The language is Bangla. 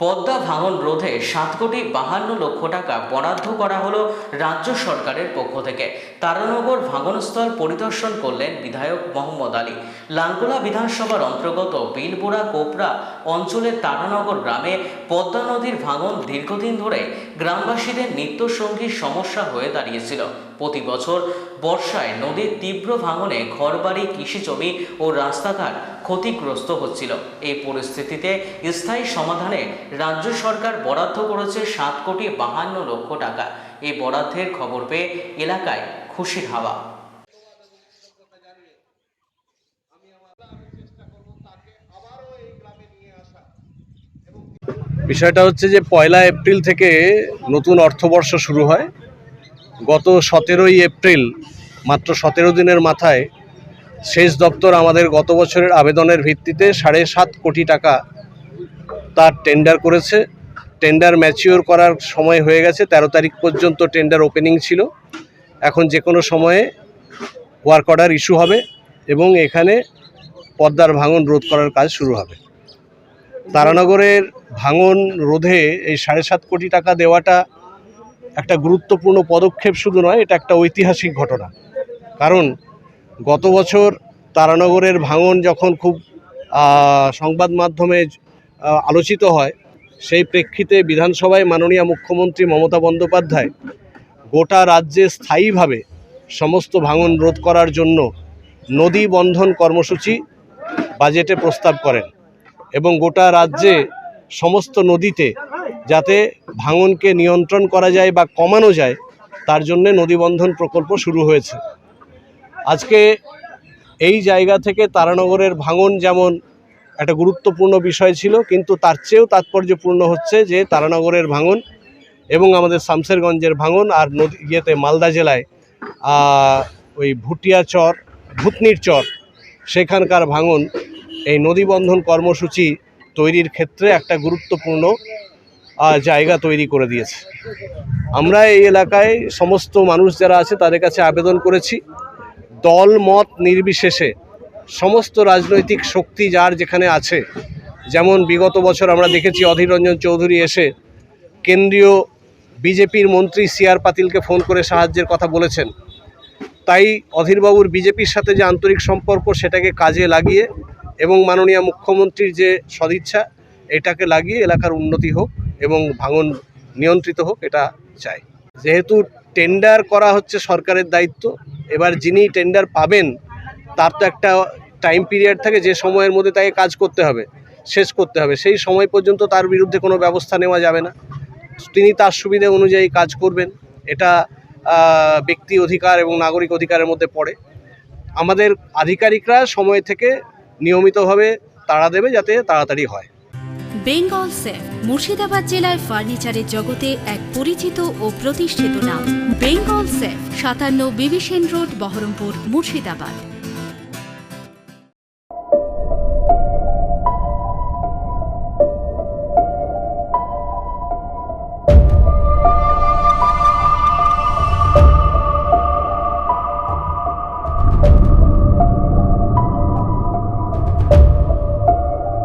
পদ্মা ভাঙন রোধে সাত কোটি বাহান্ন লক্ষ টাকা বরাদ্দ করা হলো রাজ্য সরকারের পক্ষ থেকে। তারানগর ভাঙনস্থল পরিদর্শন করলেন বিধায়ক মোহাম্মদ আলী। লাঙ্গুলা বিধানসভার অন্তর্গত বিলপুরা কোপরা অঞ্চলের তারানগর গ্রামে পদ্মা নদীর ভাঙন দীর্ঘদিন ধরে গ্রামবাসীদের নিত্যসঙ্গী সমস্যা হয়ে দাঁড়িয়েছিল। প্রতি বছর বর্ষায় নদীর তীব্র ভাঙনে ঘরবাড়ি, কৃষিজমি ও রাস্তাঘাট ক্ষতিগ্রস্ত হচ্ছিল। এই পরিস্থিতিতে স্থায়ী সমাধানে রাজ্য সরকার বরাদ্দ করেছে সাত কোটি বাহান্ন লক্ষ টাকা। এই বরাদ্দের খবর পেয়ে এলাকায় খুশির হাওয়া। বিষয়টা হচ্ছে যে পয়লা এপ্রিল থেকে নতুন অর্থবর্ষ শুরু হয়। গত সতেরোই এপ্রিল, মাত্র সতেরো দিনের মাথায় শেষ দপ্তর আমাদের গত বছরের আবেদনের ভিত্তিতে সাড়ে সাত কোটি টাকা তার টেন্ডার করেছে। টেন্ডার ম্যাচিওর করার সময় হয়ে গেছে, তেরো তারিখ পর্যন্ত টেন্ডার ওপেনিং ছিল। এখন যে কোনো সময়ে ওয়ার্ক অর্ডার ইস্যু হবে এবং এখানে পদ্মার ভাঙন রোধ করার কাজ শুরু হবে। তারানগরের ভাঙন রোধে এই সাড়ে সাত কোটি টাকা দেওয়াটা একটা গুরুত্বপূর্ণ পদক্ষেপ শুধু নয়, এটা একটা ঐতিহাসিক ঘটনা। কারণ গত বছর তারানগরের ভাঙন যখন খুব সংবাদ মাধ্যমে আলোচিত হয়। সেই প্রেক্ষিতে বিধানসভায় মাননীয় মুখ্যমন্ত্রী মমতা বন্দ্যোপাধ্যায় গোটা রাজ্যে স্থায়ীভাবে সমস্ত ভাঙন রোধ করার জন্য নদী বন্ধন কর্মসূচি বাজেটে প্রস্তাব করেন এবং গোটা রাজ্যে সমস্ত নদীতে যাতে ভাঙনকে নিয়ন্ত্রণ করা যায় বা কমানো যায়, তার জন্য নদীবন্ধন প্রকল্প শুরু হয়েছে। আজকে এই জায়গা থেকে তারানগরের ভাঙন যেমন একটা গুরুত্বপূর্ণ বিষয় ছিল, কিন্তু তার চেয়েও তাৎপর্যপূর্ণ হচ্ছে যে তারানগরের ভাঙন এবং আমাদের শামসেরগঞ্জের ভাঙন আর নদী ইয়েতে মালদা জেলায় ওই ভুটিয়া চর, ভূতনির চর, সেখানকার ভাঙন, এই নদীবন্ধন কর্মসূচি তৈরির ক্ষেত্রে একটা গুরুত্বপূর্ণ জায়গা তৈরি করে দিয়েছে। আমরা এই এলাকায় সমস্ত মানুষ যারা আছে তাদের কাছে আবেদন করেছি দল মত নির্বিশেষে সমস্ত রাজনৈতিক শক্তি যার যেখানে আছে, যেমন বিগত বছর আমরা দেখেছি অধীর রঞ্জন চৌধুরী এসে কেন্দ্রীয় বিজেপির মন্ত্রী সি আর পাতিলকে ফোন করে সাহায্যের কথা বলেছেন। তাই অধীরবাবুর বিজেপির সাথে যে আন্তরিক সম্পর্ক, সেটাকে কাজে লাগিয়ে এবং মাননীয় মুখ্যমন্ত্রীর যে সদিচ্ছা, এটাকে লাগিয়ে এলাকার উন্নতি হোক এবং ভাঙন নিয়ন্ত্রিত হোক, এটা চাই। যেহেতু টেন্ডার করা হচ্ছে সরকারের দায়িত্ব, এবার যিনি টেন্ডার পাবেন, তার তো একটা টাইম পিরিয়ড থাকে যে সময়ের মধ্যে তাকে কাজ করতে হবে, শেষ করতে হবে। সেই সময় পর্যন্ত তার বিরুদ্ধে কোনো ব্যবস্থা নেওয়া যাবে না। তিনি তার সুবিধা অনুযায়ী কাজ করবেন। এটা ব্যক্তি অধিকার এবং নাগরিক অধিকারের মধ্যে পড়ে। আমাদের আধিকারিকরা সময় থেকে নিয়মিতভাবে তাড়া দেবে যাতে তাড়াতাড়ি হয়। বেঙ্গল সেফ মুর্শিদাবাদ জেলায় ফার্নিচারের জগতে এক পরিচিত ও প্রতিষ্ঠিত নাম। বেঙ্গল সেফ সাতান্ন বিবিসেন রোড, বহরমপুর, মুর্শিদাবাদ।